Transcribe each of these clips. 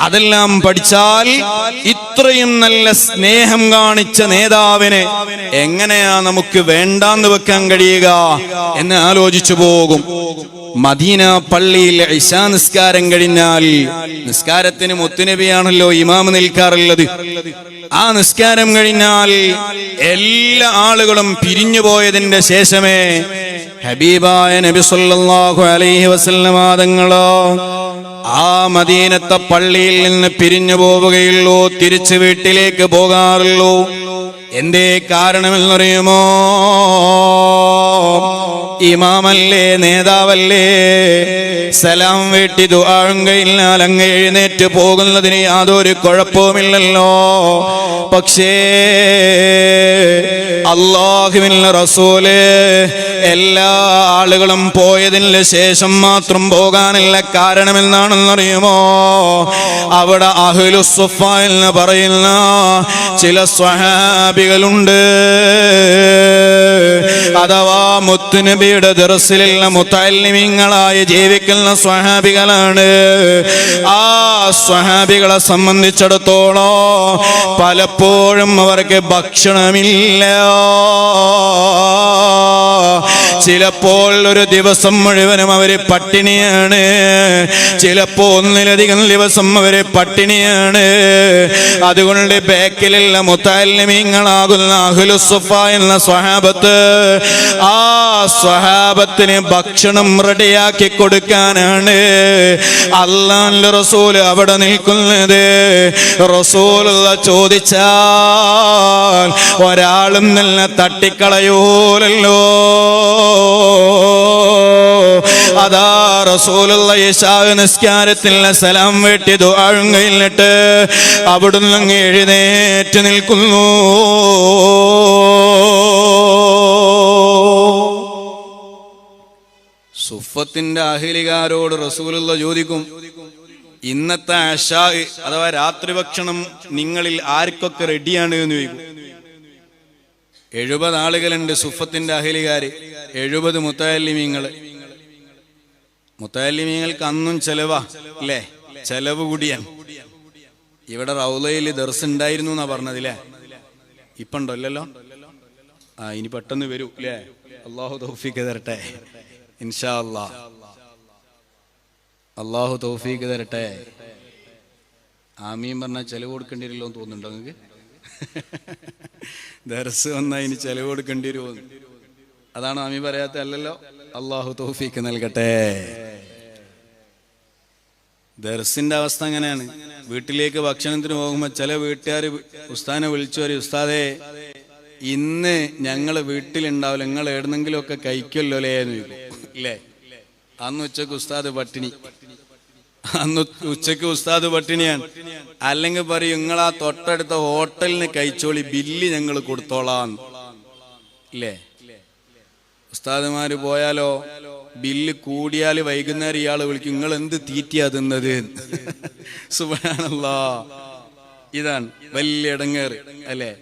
അതെല്ലാം പഠിച്ചാൽ ഇത്രയും നല്ല സ്നേഹം കാണിച്ച നേതാവിനെ എങ്ങനെയാ നമുക്ക് വേണ്ടാന്ന് വെക്കാൻ കഴിയുക എന്ന് ആലോചിച്ചു പോകും. മദീന പള്ളിയിൽ ഇശാ നിസ്കാരം കഴിഞ്ഞാൽ നിസ്കാരത്തിന് മുത്തുനബിയാണല്ലോ ഇമാമ് നിൽക്കാറുള്ളത്. ആ നിസ്കാരം കഴിഞ്ഞാൽ എല്ലാ ആളുകളും പിരിഞ്ഞു പോയതിന്റെ ശേഷമേ ഹബീബായ നബി അലൈഹി വസല്ലമ തങ്ങളോ ആ മദീനത്തെ പള്ളിയിൽ നിന്ന് പിരിഞ്ഞു പോവുകയുള്ളൂ തിരിച്ചു വീട്ടിലേക്ക് പോകാറുള്ളൂ. എന്തേ കാരണമെന്നറിയുമോ? ഇമാമല്ലേ നേതാവല്ലേ? സലാം വെട്ടി ദുആഴും കഴിഞ്ഞാൽ അങ്ങ് എഴുന്നേറ്റ് പോകുന്നതിന് യാതൊരു കുഴപ്പവുമില്ലല്ലോ. പക്ഷേ അള്ളാഹുവിൻ റസൂൽ എല്ലാ ആളുകളും പോയതിന് ശേഷം മാത്രം പോകാനുള്ള കാരണമെന്നാണെന്നറിയുമോ അവിടെ അഹ്ലുസുഫ എന്ന് പറയുന്ന ചില സ്വഹാബികളുണ്ട്. അഥവാ മുത്തുനബിയുടെ ദറസിലുള്ള മുത്തല്ലിമിങ്ങളായി ജീവിക്കുന്ന സ്വഹാബികളാണ്. ആ സ്വഹാബികളെ സംബന്ധിച്ചിടത്തോളം പലപ്പോഴും അവർക്ക് ഭക്ഷണമില്ല. ചിലപ്പോൾ ഒരു ദിവസം മുഴുവനും അവർ പട്ടിണിയാണ്. ചിലപ്പോ ഒന്നിലധികം ദിവസം അവർ പട്ടിണിയാണ്. അതുകൊണ്ട് ബേക്കിലുള്ള മുത്താലിമീങ്ങളാകുന്ന അഹുലുസുഫ എന്ന സ്വഹാബത്ത് ആ സ്വഹാബത്തിന് ഭക്ഷണം റെഡിയാക്കി കൊടുക്കാനാണ് അള്ളാന്റെ റസൂൽ അവിടെ നിൽക്കുന്നത്. റസൂൽ ചോദിച്ചാൽ ഒരാളും നല്ല തട്ടിക്കളയൂലല്ലോ. അതാ റസൂലുള്ള യേശാവ് നിസ്കാരത്തിലുള്ള സലാം വെട്ടി കഴിഞ്ഞിട്ട് അവിടുന്ന് അങ്ങ് എഴുന്നേറ്റ് നിൽക്കുന്നു. സുഫത്തിന്റെ അഹിലികാരോട് റസൂലുള്ള ചോദിക്കും ഇന്നത്തെ അഷാ അഥവാ രാത്രി ഭക്ഷണം നിങ്ങളിൽ ആർക്കൊക്കെ റെഡിയാണ് എന്ന് ചോദിക്കും. എഴുപത് ആളുകളുണ്ട് സുഫത്തിന്റെ അഹിലികാര് എഴുപത് മുത്തല്ലിമീങ്ങൾ മുത്തല്ലിമീങ്ങൾക്ക് അന്നും ചെലവാ അല്ലേ? ചെലവ് കൂടിയാണ്. ഇവിടെ റൗലയിൽ ദർസ് ഉണ്ടായിരുന്നു എന്നാ പറഞ്ഞതില്ലേ ഇപ്പൊ ഉണ്ടോ ആ ഇനി പെട്ടെന്ന് വരൂ അല്ലേ? അള്ളാഹു തൗഫീക്ക് തരട്ടെ. ഇൻഷാ അല്ലാ അള്ളാഹു തൗഫീക്ക് തരട്ടെ. ആമീൻ പറഞ്ഞാൽ ചെലവ് കൊടുക്കേണ്ടി വരില്ലോ എന്ന് തോന്നുന്നുണ്ടോ നിങ്ങൾക്ക് ദർസ് വന്നാൽ ചെലവ് കൊടുക്കേണ്ടി വരുമോ അതാണ് ആമി പറയാത്ത അല്ലല്ലോ? അള്ളാഹു തോഫിക്ക് നൽകട്ടെ. ദർസിന്റെ അവസ്ഥ അങ്ങനെയാണ്. വീട്ടിലേക്ക് ഭക്ഷണത്തിന് പോകുമ്പോൾ ചില വീട്ടുകാർ ഉസ്താനെ വിളിച്ചു വരും ഉസ്താദേ ഇന്ന് ഞങ്ങൾ വീട്ടിലുണ്ടാവില്ല നിങ്ങൾ എവിടെന്നെങ്കിലും ഒക്കെ കഴിക്കല്ലോ അല്ലേ എന്ന് ചോദിക്കും. ഇല്ലേ? അന്ന് ഉച്ചയ്ക്ക് ഉസ്താദ് പട്ടിണി. അന്ന് ഉച്ചയ്ക്ക് ഉസ്താദ് പട്ടിണിയാണ് അല്ലെങ്കിൽ പറയും നിങ്ങൾ ആ തൊട്ടടുത്ത ഹോട്ടലിന് കഴിച്ചോളി ബില്ല് ഞങ്ങൾ കൊടുത്തോളാം. ഇല്ലേ? ഉസ്താദുമാര് പോയാലോ? ബില്ല് കൂടിയാൽ വൈകുന്നേരം ഇയാൾ വിളിക്കും നിങ്ങൾ എന്ത് തീറ്റിയാ തിന്നത്? സുബാണല്ലോ ഇതാണ് വലിയ ഇടങ്ങേറ് അല്ലേ?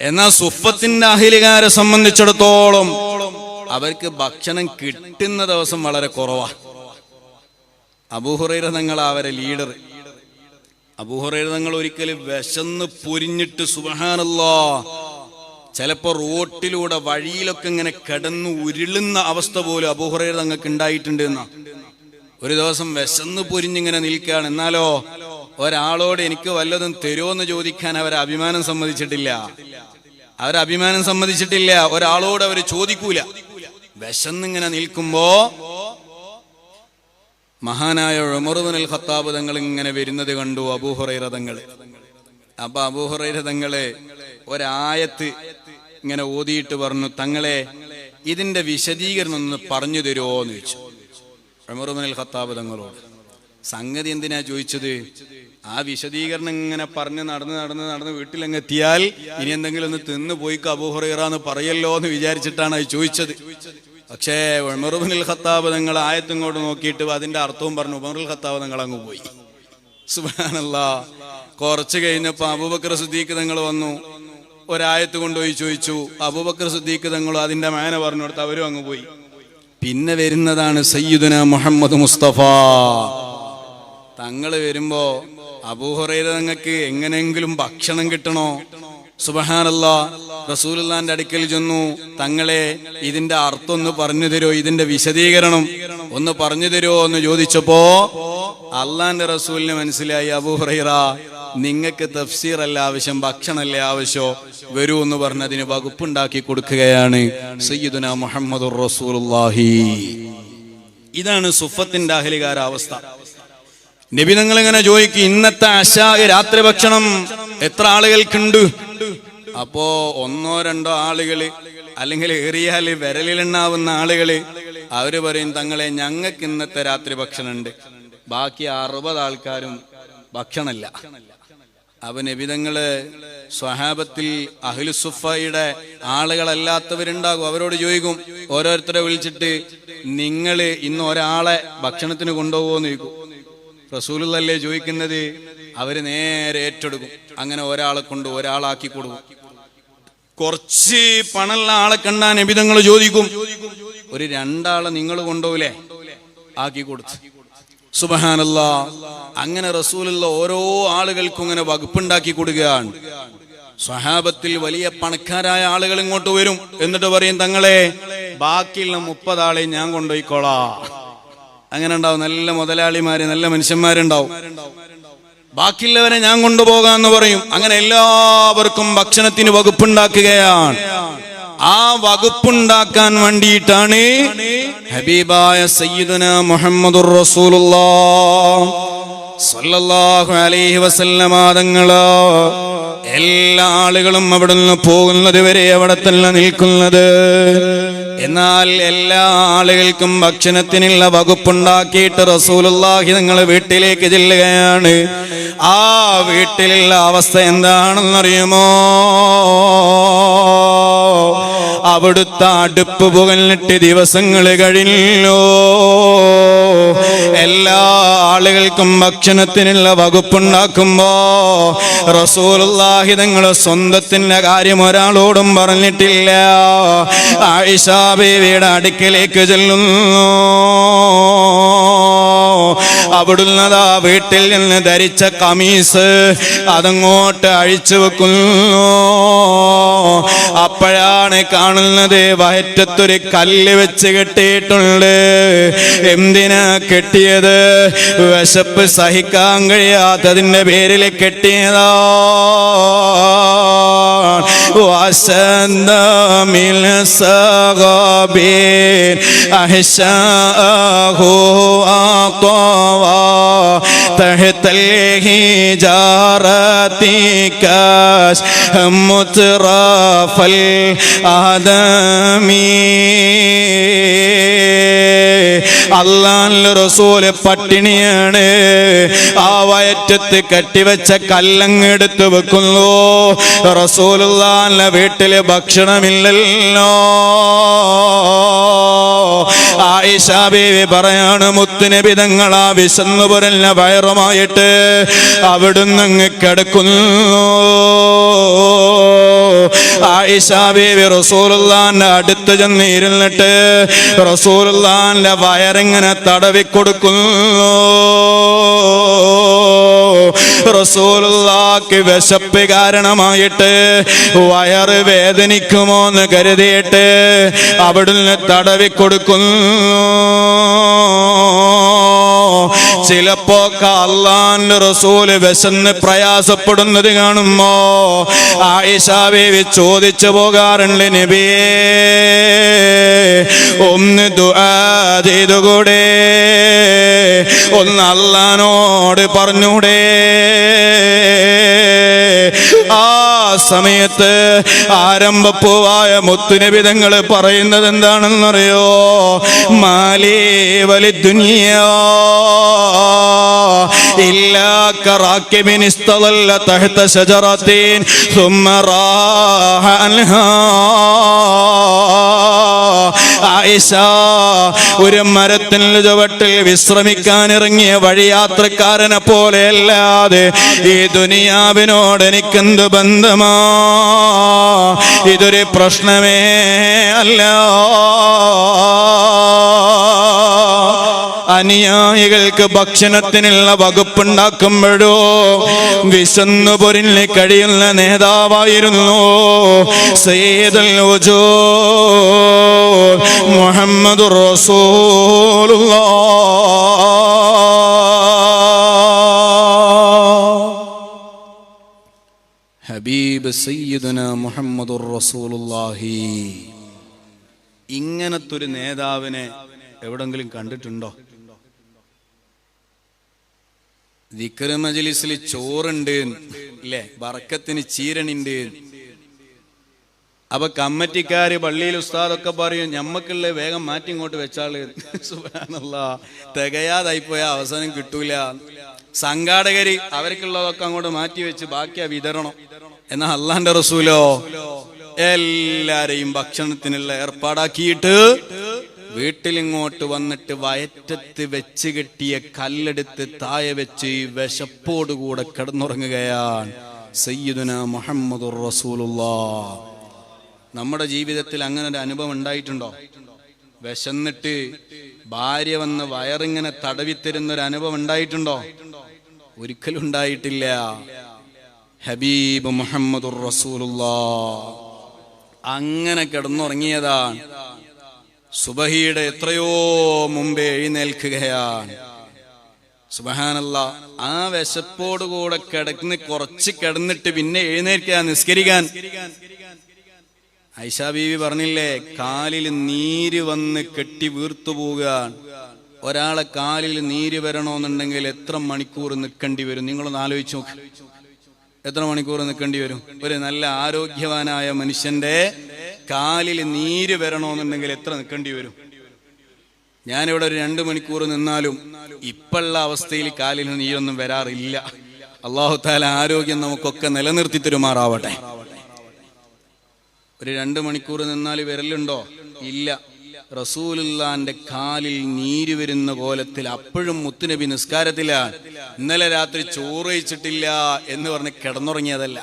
എന്നാ സുഫത്തിന്റെ അഹിലികാരെ സംബന്ധിച്ചിടത്തോളം അവർക്ക് ഭക്ഷണം കിട്ടുന്ന ദിവസം വളരെ കുറവാ. അബൂഹുറൈറ തങ്ങൾ അവരെ ലീഡർ. അബൂഹുറൈറ തങ്ങൾ ഒരിക്കലും വിശന്ന് പൊരിഞ്ഞിട്ട് സുബഹാനല്ലോ ചിലപ്പോ റോട്ടിലൂടെ വഴിയിലൊക്കെ ഇങ്ങനെ കിടന്ന് ഉരുളുന്ന അവസ്ഥ പോലും അബൂഹുറൈറ തങ്ങൾക്ക് ഉണ്ടായിട്ടുണ്ട് എന്നാ. ഒരു ദിവസം വിശന്ന് പൊരിഞ്ഞിങ്ങനെ നിൽക്കുകയാണ്. എന്നാലോ ഒരാളോട് എനിക്ക് വല്ലതും തരുമോന്ന് ചോദിക്കാൻ അവർ അഭിമാനം സമ്മതിച്ചിട്ടില്ല. അവർ അഭിമാനം സമ്മതിച്ചിട്ടില്ല. ഒരാളോട് അവർ ചോദിക്കൂല. വിശന്നിങ്ങനെ നിൽക്കുമ്പോ മഹാനായ ഉമറുബനുൽ ഖത്താബ് തങ്ങൾ ഇങ്ങനെ വരുന്നത് കണ്ടു അബൂഹുറൈറ അപ്പൊ അബൂഹുറൈറ തങ്ങളെ ഒരായത്ത് ഇങ്ങനെ ഓതിയിട്ട് പറഞ്ഞു തങ്ങളെ ഇതിന്റെ വിശദീകരണം ഒന്ന് പറഞ്ഞു തരുമോ എന്ന് ചോദിച്ചു ഉമറുബനുൽ ഖത്താബ് തങ്ങളോട്. സംഗതി എന്തിനാ ചോദിച്ചത്? ആ വിശദീകരണം ഇങ്ങനെ പറഞ്ഞ് നടന്ന് നടന്ന് നടന്ന് വീട്ടിലങ്ങ് എത്തിയാൽ ഇനി എന്തെങ്കിലും ഒന്ന് തിന്നു പോയിക്ക് അബൂഹുറൈറ എന്ന് പറയല്ലോ എന്ന് വിചാരിച്ചിട്ടാണ് അത് ചോദിച്ചത്. പക്ഷേ ഉമറുബിനിൽ ഖത്താബ് നിങ്ങൾ ആയത്തിങ്ങോട്ട് നോക്കിയിട്ട് അതിന്റെ അർത്ഥവും പറഞ്ഞു ഉമറുൽ ഖത്താബ് നിങ്ങൾ അങ്ങ് പോയി. സുബാനല്ല കുറച്ച് കഴിഞ്ഞപ്പോ അബൂബക്കർ സുദ്ദീഖ് നിങ്ങൾ വന്നു. ഒരായത്ത് കൊണ്ടുപോയി ചോദിച്ചു അബൂബക്കർ സുദ്ദീഖ് നിങ്ങൾ അതിന്റെ മേന പറഞ്ഞു കൊടുത്ത് അവരും അങ്ങ് പോയി. പിന്നെ വരുന്നതാണ് സയ്യിദുന മുഹമ്മദ് മുസ്തഫ. തങ്ങൾ വരുമ്പോ അബൂഹുറൈറ നിങ്ങൾക്ക് എങ്ങനെയെങ്കിലും ഭക്ഷണം കിട്ടണോ? സുബഹാനല്ല. റസൂലുള്ളാന്റെ അടുക്കൽ ചെന്നു. തങ്ങളെ ഇതിന്റെ അർത്ഥം ഒന്ന് പറഞ്ഞു തരുമോ ഇതിന്റെ വിശദീകരണം ഒന്ന് പറഞ്ഞു തരുമോ എന്ന് ചോദിച്ചപ്പോ അള്ളാന്റെ റസൂലിന് മനസ്സിലായി അബൂഹുറൈറ നിങ്ങൾക്ക് തഫ്സീർ അല്ല ആവശ്യം? ഭക്ഷണല്ലേ ആവശ്യം? വരൂ എന്ന് പറഞ്ഞ് അതിന് വകുപ്പുണ്ടാക്കി കൊടുക്കുകയാണ് സയ്യിദുന മുഹമ്മദ് ഇതാണ് സുഫത്തിന്റെ അഹലികാര അവസ്ഥ നബി നിങ്ങൾ ഇങ്ങനെ ചോദിക്കും ഇന്നത്തെ അശാഖ രാത്രി ഭക്ഷണം എത്ര ആളുകൾക്കുണ്ട്? അപ്പോ ഒന്നോ രണ്ടോ ആളുകൾ അല്ലെങ്കിൽ ഏറിയാൽ വിരലിലുണ്ടാവുന്ന ആളുകൾ അവർ പറയും തങ്ങളെ ഞങ്ങൾക്ക് ഇന്നത്തെ രാത്രി ഭക്ഷണമുണ്ട്. ബാക്കി അറുപത് ആൾക്കാരും ഭക്ഷണമില്ല. അപ്പൊ നബിതങ്ങൾ സ്വഹാബത്തിൽ അഹ്ലുസുഫയുടെ ആളുകളല്ലാത്തവരുണ്ടാകും. അവരോട് ചോദിക്കും ഓരോരുത്തരെ വിളിച്ചിട്ട് നിങ്ങൾ ഇന്ന് ഒരാളെ ഭക്ഷണത്തിന് കൊണ്ടുപോകുമെന്ന് ചോദിക്കും. റസൂലല്ലേ ചോദിക്കുന്നത്? അവർ നേരെ ഏറ്റെടുക്കും. അങ്ങനെ ഒരാളെ കൊണ്ട് ഒരാളാക്കി കൊടുക്കും. കുറച്ച് പണമുള്ള ആളെ കണ്ടാ നബിതങ്ങൾ ചോദിക്കും ഒരു രണ്ടാളെ നിങ്ങൾ കൊണ്ടുപോലേ ആക്കി കൊടുത്തു. സുബഹാനല്ല. അങ്ങനെ റസൂലുള്ള ഓരോ ആളുകൾക്കും ഇങ്ങനെ വകുപ്പുണ്ടാക്കി കൊടുക്കുകയാണ്. സ്വഹാബത്തിൽ വലിയ പണക്കാരായ ആളുകൾ ഇങ്ങോട്ട് വരും. എന്നിട്ട് പറയും തങ്ങളെ ബാക്കിയുള്ള മുപ്പതാളെ ഞാൻ കൊണ്ടുപോയിക്കോളാ. അങ്ങനെ ഉണ്ടാവും. നല്ല മുതലാളിമാര് നല്ല മനുഷ്യന്മാരുണ്ടാവും. ബാക്കിയുള്ളവരെ ഞാൻ കൊണ്ടുപോകാന്ന് പറയും. അങ്ങനെ എല്ലാവർക്കും ഭക്ഷണത്തിന് വകുപ്പുണ്ടാക്കുകയാണ്. ആ വകുപ്പുണ്ടാക്കാൻ വേണ്ടിയിട്ടാണ് ഹബീബായ സയ്യിദന മുഹമ്മദുർ റസൂലുള്ളാഹ് സല്ലല്ലാഹു അലൈഹി വസല്ലമ തങ്ങൾ എല്ലാ ആളുകളും അവിടെ നിന്ന് പോകുന്നത് വരെ അവിടെ തന്നെ നിൽക്കുന്നത്. എന്നാൽ എല്ലാ ആളുകൾക്കും ഭക്ഷണത്തിനുള്ള വകുപ്പുണ്ടാക്കിയിട്ട് റസൂലുള്ളാഹി നിങ്ങൾ വീട്ടിലേക്ക് ചെല്ലുകയാണ്. ആ വീട്ടിലുള്ള അവസ്ഥ എന്താണെന്നറിയുമോ? അവിടുത്തെ അടുപ്പ് പുകലിട്ട് ദിവസങ്ങൾ കഴിഞ്ഞല്ലോ. എല്ലാ ആളുകൾക്കും ഭക്ഷണത്തിനുള്ള വകുപ്പുണ്ടാക്കുമ്പോ റസൂലുള്ളാഹി തങ്ങൾ സ്വന്തത്തിന്റെ കാര്യം ഒരാളോടും പറഞ്ഞിട്ടില്ല. ആയിഷാ ബീവിയുടെ അടുക്കലേക്ക് ചെല്ലുന്നു. അവിടുന്ന് ആ വീട്ടിൽ നിന്ന് ധരിച്ച കമീസ് അതങ്ങോട്ട് അഴിച്ചു വെക്കുന്നു അപ്പോഴാണ് കാണുന്നത് വയറ്റത്തൊരു കല്ല് വെച്ച് കെട്ടിയിട്ടുണ്ട് എന്തിനാ കെട്ടിയത് വിശപ്പ് സഹിക്കാൻ കഴിയാത്തതിന്റെ പേരിൽ കെട്ടിയതാ وأسند من صغابين أحشاءه أطوى تحت الهجارة كاش مترف الآدمي അള്ളാഹ് റസൂല് പട്ടിണിയാണ് ആ വയറ്റത്ത് കെട്ടിവെച്ച കല്ലങ്ങെടുത്ത് വെക്കുന്നു റസൂലുള്ളാന്റെ വീട്ടില് ഭക്ഷണമില്ലല്ലോ ആയിഷ പറയാണ് മുത്തുനബി ആ വിശന്നു പുരല്ല വയറുമായിട്ട് അവിടുന്ന് അങ്ങ് കിടക്കുന്നു. ആയിഷ റസൂലുള്ളാന്റെ അടുത്ത് ചെന്ന് ഇരുന്നിട്ട് റസൂലുള്ളാന്റെ വയറിങ്ങനെ തടവി കൊടുക്കുന്നു റസൂലുള്ളാക്ക് വിശപ്പ് കാരണമായിട്ട് വയറ് വേദനിക്കുമോ എന്ന് കരുതിയിട്ട് അവിടുന്ന് തടവി കൊടുക്കുന്നു ചിലപ്പോ അള്ളാന്റെ റസൂൽ വിശന്ന് പ്രയാസപ്പെടുന്നത് കാണുമ്പോ ആയിഷാവേവി ചോദിച്ചു പോകാറുണ്ട് നബിയേ ഒന്ന് ചെയ്തുകൂടെ? ഒന്ന് അള്ളാനോട് പറഞ്ഞൂടേ? സമയത്ത് ആരംഭപ്പൂവായ മുത്തുനിബിതങ്ങൾ പറയുന്നത് എന്താണെന്നറിയോ മാലേ വലി ദുനിയാ إلا كراكب استظل تحت شجرة ثم راح عنها ഒരു മരത്തിൽ ചുവട്ടിൽ വിശ്രമിക്കാൻ ഇറങ്ങിയ വഴിയാത്രക്കാരനെ പോലെ അല്ലാതെ ഈ ദുനിയാവിനോട് എനിക്കെന്ത് ബന്ധമാ? ഇതൊരു പ്രശ്നമേ അല്ല. അനുയായികൾക്ക് ഭക്ഷണത്തിനുള്ള വകുപ്പുണ്ടാക്കുമ്പോഴോ വിശന്നു പൊരിഞ്ഞ് കഴിയുന്ന നേതാവായിരുന്നു സയ്യിദുൽ മുഹമ്മദ് റസൂലുള്ള ഹബീബ് സയ്യിദുന മുഹമ്മദ് റസൂലുള്ളാഹി. ഇങ്ങനത്തെ ഒരു നേതാവിനെ എവിടെങ്കിലും കണ്ടിട്ടുണ്ടോ? മജ്ലിസിൽ ചോറുണ്ട് അല്ലെ വറക്കത്തിന് ചീരണിണ്ട്. അപ്പൊ കമ്മറ്റിക്കാര് പള്ളിയിൽ ഉസ്താദൊക്കെ പറയും ഞമ്മക്കുള്ള വേഗം മാറ്റി ഇങ്ങോട്ട് വെച്ചാൾ. സുബാനുള്ള തികയാതായിപ്പോയ അവസാനം കിട്ടൂല. സംഘാടകര് അവർക്കുള്ളതൊക്കെ അങ്ങോട്ട് മാറ്റി വെച്ച് ബാക്കിയാ വിതരണം. എന്നാ അള്ളാന്റെ റസൂലോ? എല്ലാരെയും ഭക്ഷണത്തിനുള്ള ഏർപ്പാടാക്കിയിട്ട് വീട്ടിലിങ്ങോട്ട് വന്നിട്ട് വയറ്റത്ത് വെച്ച് കെട്ടിയ കല്ലെടുത്ത് തായ വെച്ച് വിശപ്പോടുകൂടെ കിടന്നുറങ്ങുകയാണ് സയ്യിദുന മുഹമ്മദുർ റസൂലുള്ള. നമ്മുടെ ജീവിതത്തിൽ അങ്ങനെ ഒരു അനുഭവം ഉണ്ടായിട്ടുണ്ടോ? വിശന്നിട്ട് ഭാര്യ വന്ന് വയറിങ്ങനെ തടവിത്തരുന്ന ഒരു അനുഭവം ഉണ്ടായിട്ടുണ്ടോ? ഒരിക്കലും ഉണ്ടായിട്ടില്ല ഹബീബ് മുഹമ്മദുർ റസൂലുള്ള. അങ്ങനെ കിടന്നുറങ്ങിയതാണ്. സുബഹിയുടെ എത്രയോ മുമ്പേ എഴുന്നേൽക്കുകയാണ്. സുബഹാനല്ല ആ വിശപ്പോടുകൂടെ കിടന്ന് കുറച്ച് കിടന്നിട്ട് പിന്നെ എഴുന്നേൽക്കുക നിസ്കരിക്കാൻ. ഐഷാ ബീവി പറഞ്ഞില്ലേ കാലിൽ നീര് വന്ന് കെട്ടി വീർത്തു പോവുകയാണ്. ഒരാളെ കാലിൽ നീര് വരണമെന്നുണ്ടെങ്കിൽ എത്ര മണിക്കൂർ നിൽക്കേണ്ടി വരും? നിങ്ങളൊന്ന് ആലോചിച്ചു നോക്ക്. എത്ര മണിക്കൂർ നിൽക്കേണ്ടി വരും? ഒരു നല്ല ആരോഗ്യവാനായ മനുഷ്യന്റെ കാലിൽ നീര് വരണമെന്നുണ്ടെങ്കിൽ എത്ര നിൽക്കേണ്ടി വരും? ഞാനിവിടെ ഒരു രണ്ട് മണിക്കൂർ നിന്നാലും ഇപ്പോഴുള്ള അവസ്ഥയിൽ കാലിൽ നീരൊന്നും വരാറില്ല. അള്ളാഹു താല ആരോഗ്യം നമുക്കൊക്കെ നിലനിർത്തി തരുമാറാവട്ടെ. ഒരു രണ്ട് മണിക്കൂർ നിന്നാൽ വിരലുണ്ടോ? ഇല്ല. റസൂലുല്ലാന്റെ കാലിൽ നീര് വരുന്ന കോലത്തിൽ അപ്പോഴും മുത്തുനബി നിസ്കാരത്തിലാണ് ഇന്നലെ രാത്രി ചോറ് കഴിച്ചിട്ടില്ല എന്ന് പറഞ്ഞ് കിടന്നുറങ്ങിയതല്ല.